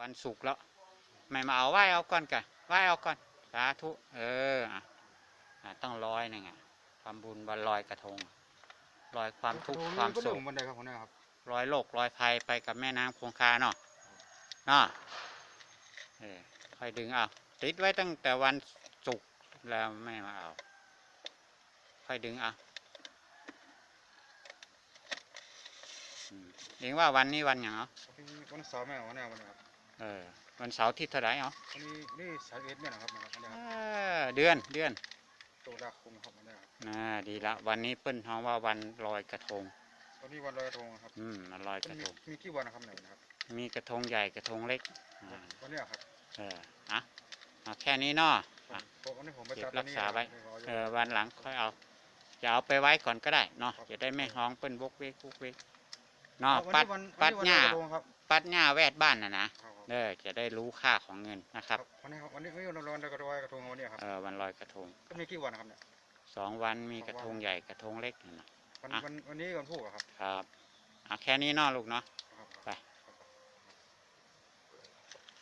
วันศุกร์แล้ว ไม่มาเอาไหว้เอาก่อนกันไหว้เอาก่อน สาธุ เอออะอะต้องร้อยหนึ่งอะความบุญวันลอยกระทงลอยความทุกข์ความก็สุเรื่อขงบันไดครับหัวหน้าครับลอยโลกลอยภัยไปกับแม่น้ำคงคาเนาะเนาะเออค่อยดึงเอาติดไว้ตั้งแต่วันศุกร์แล้วไม่มาเอาค่อยดึงเอาอืมเองว่าวันนี้วันอย่างเหรอวันเสาร์แม่หัวหน้าวันนี้ครับ เออวันเสาร์ที่เท่าไหร่เหรอวันนี้นี่สายเอ็ดเนี่ยนะครับนะครับวันนี้เอครับอเดือนเดือนตุลาคมครับวันนี้ครับน่าดีละวันนี้เปิ้นท้องว่าวันลอยกระทง วันนี้วันลอยกระทงครับอืมมันลอยกมันระมีทง มีกี่วันนะครับไหนนะครับ มีกระทงใหญ่กระทงเล็กอ่าวันนี้ครับเอออะเอาแค่นี้เนาะผมอะ ผมวันนี้ผมไปเก็บจัดรักษาไว้วันนี้เออวันหลังค่อยเอาจะเอาไปไว้ก่อนก็ได้เนาะจะได้ไม่ห้องเปิ้นบกเวกบุกเวกเนาะวันปัดนี้วันปัดวันหนี้ญ้าวันลอยกระทงครับปัดหญ้าแวดบ้านนะนะครับครับ เออจะได้รู้ค่าของเงินนะครับ วันนี้ครับวันนี้วันนี้วันลอยกระทงกระทงวันนี้ครับเออวันลอยกระทงก็มีกี่วันนะครับเนี่ยสองวันมีกระทงใหญ่กระทงเล็กนะวันอะวันวันนี้วันพุธอะครับครับเอาแค่นี้เนาะลูกเนาะค